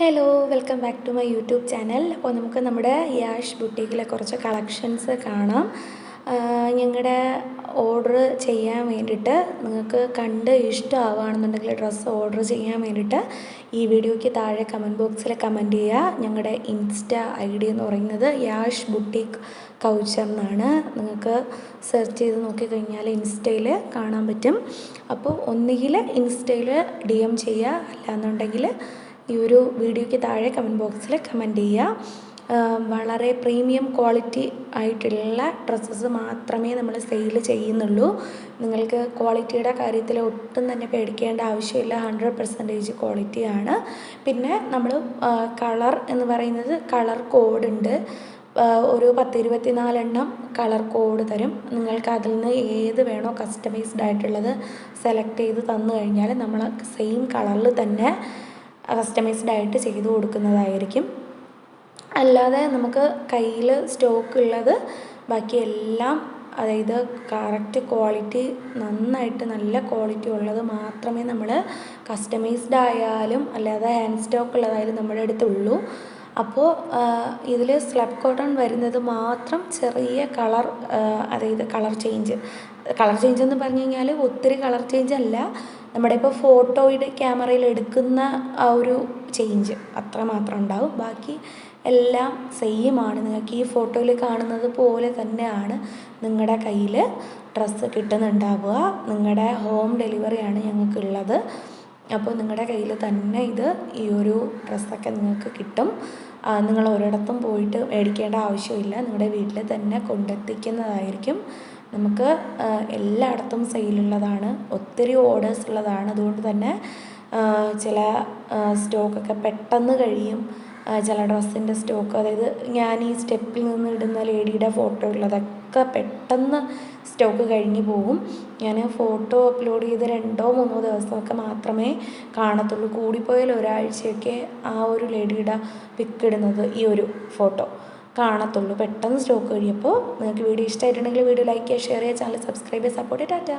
Hello welcome back to my YouTube channel അപ്പോൾ നമുക്ക് നമ്മുടെ യാഷ് ബുട്ടീക്കിലെ കുറച്ച് കളക്ഷൻസ് കാണാം. ഞങ്ങളുടെ ഓർഡർ ചെയ്യാൻ വേണ്ടിയിട്ട് നിങ്ങൾക്ക് കണ്ട് ഇഷ്ടമാവുകയാണെന്നുണ്ടെങ്കിൽ ഡ്രസ്സ് ഓർഡർ ചെയ്യാൻ വേണ്ടിയിട്ട് ഈ വീഡിയോയ്ക്ക് താഴെ കമന്റ് ബോക്സിൽ കമന്റ് ചെയ്യുക. ഞങ്ങളുടെ ഇൻസ്റ്റ ഐ ഡി എന്ന് പറയുന്നത് യാഷ് ബുട്ടീക്ക് കൗച്ചർ എന്നാണ്. നിങ്ങൾക്ക് സെർച്ച് ചെയ്ത് നോക്കിക്കഴിഞ്ഞാൽ ഇൻസ്റ്റയിൽ കാണാൻ പറ്റും. അപ്പോൾ ഒന്നുകിൽ ഇൻസ്റ്റയിൽ ഡി എം ചെയ്യുക. അല്ലാന്നുണ്ടെങ്കിൽ ഈ ഒരു വീഡിയോയ്ക്ക് താഴെ കമന്റ് ബോക്സിൽ കമന്റ് ചെയ്യുക. വളരെ പ്രീമിയം ക്വാളിറ്റി ആയിട്ടുള്ള ഡ്രസ്സസ് മാത്രമേ നമ്മൾ സെയിൽ ചെയ്യുന്നുള്ളൂ. നിങ്ങൾക്ക് ക്വാളിറ്റിയുടെ കാര്യത്തിൽ ഒട്ടും തന്നെ പേടിക്കേണ്ട ആവശ്യമില്ല. ഹൺഡ്രഡ് പെർസെന്റേജ് ക്വാളിറ്റിയാണ് പിന്നെ നമ്മൾ കളർ എന്ന് പറയുന്നത് കളർ കോഡ് ഉണ്ട്. ഒരു പത്ത് ഇരുപത്തിനാലെണ്ണം കളർ കോഡ് തരും. നിങ്ങൾക്ക് അതിൽ നിന്ന് ഏത് വേണോ കസ്റ്റമൈസ്ഡ് ആയിട്ടുള്ളത് സെലക്ട് ചെയ്ത് തന്നു കഴിഞ്ഞാൽ നമ്മൾ സെയിം കളറിൽ തന്നെ കസ്റ്റമൈസ്ഡ് ആയിട്ട് ചെയ്തു കൊടുക്കുന്നതായിരിക്കും. അല്ലാതെ നമുക്ക് കയ്യിൽ സ്റ്റോക്ക് ഉള്ളത് ബാക്കി എല്ലാം അതായത് കറക്റ്റ് ക്വാളിറ്റി നന്നായിട്ട് നല്ല ക്വാളിറ്റി ഉള്ളത് മാത്രമേ നമ്മൾ കസ്റ്റമൈസ്ഡ് ആയാലും അല്ലാതെ ഹാൻഡ് സ്റ്റോക്ക് ഉള്ളതായാലും നമ്മുടെ അടുത്തുള്ളൂ. അപ്പോൾ ഇതിൽ സ്ലബ് കോട്ടൺ വരുന്നത് മാത്രം ചെറിയ കളർ അതായത് കളർ ചേഞ്ച് കളർ ചേഞ്ച് എന്ന് പറഞ്ഞു കഴിഞ്ഞാൽ ഒത്തിരി കളർ ചേഞ്ച് അല്ല. നമ്മുടെ ഇപ്പോൾ ഫോട്ടോയുടെ ക്യാമറയിൽ എടുക്കുന്ന ആ ഒരു ചേഞ്ച് അത്ര മാത്രം ഉണ്ടാവും. ബാക്കി എല്ലാം സെയിം ആണ്. നിങ്ങൾക്ക് ഈ ഫോട്ടോയിൽ കാണുന്നത് പോലെ തന്നെയാണ് നിങ്ങളുടെ കയ്യിൽ ഡ്രസ്സ് കിട്ടുന്നുണ്ടാവുക. നിങ്ങളുടെ ഹോം ഡെലിവറിയാണ് ഞങ്ങൾക്കുള്ളത്. അപ്പോൾ നിങ്ങളുടെ കയ്യിൽ തന്നെ ഇത് ഈ ഒരു ഡ്രസ്സൊക്കെ നിങ്ങൾക്ക് കിട്ടും. നിങ്ങൾ ഒരിടത്തും പോയിട്ട് മേടിക്കേണ്ട ആവശ്യമില്ല. നിങ്ങളുടെ വീട്ടിൽ തന്നെ കൊണ്ടെത്തിക്കുന്നതായിരിക്കും. നമുക്ക് എല്ലായിടത്തും സെയിലുള്ളതാണ്. ഒത്തിരി ഓർഡേഴ്സ് ഉള്ളതാണ്. അതുകൊണ്ട് തന്നെ ചില സ്റ്റോക്കൊക്കെ പെട്ടെന്ന് കഴിയും. ചില ഡ്രസ്സിന്റെ സ്റ്റോക്ക്. അതായത് ഞാൻ ഈ സ്റ്റെപ്പിൽ നിന്ന് ഇടുന്ന ലേഡിയുടെ ഫോട്ടോ ഉള്ളതൊക്കെ പെട്ടെന്ന് സ്റ്റോക്ക് കഴിഞ്ഞു പോകും. ഞാൻ ഫോട്ടോ അപ്ലോഡ് ചെയ്ത് രണ്ടോ മൂന്നോ ദിവസമൊക്കെ മാത്രമേ കാണത്തുള്ളൂ. കൂടിപ്പോയാൽ ഒരാഴ്ചയൊക്കെ ആ ഒരു ലേഡിയുടെ പിക്ക് ഇടുന്നത് ഈ ഒരു ഫോട്ടോ. കാണത്തുള്ളൂ. പെട്ടെന്ന് സ്റ്റോക്ക് കഴിയുമ്പോൾ നിങ്ങൾക്ക് വീഡിയോ ഇഷ്ടമായിട്ടുണ്ടെങ്കിൽ വീഡിയോ ലൈക്ക് ചെയ്യുക ഷെയർ ചെയ്യുക ചാനൽ സബ്സ്ക്രൈബ് ചെയ്യുക സപ്പോർട്ട് ടാറ്റ.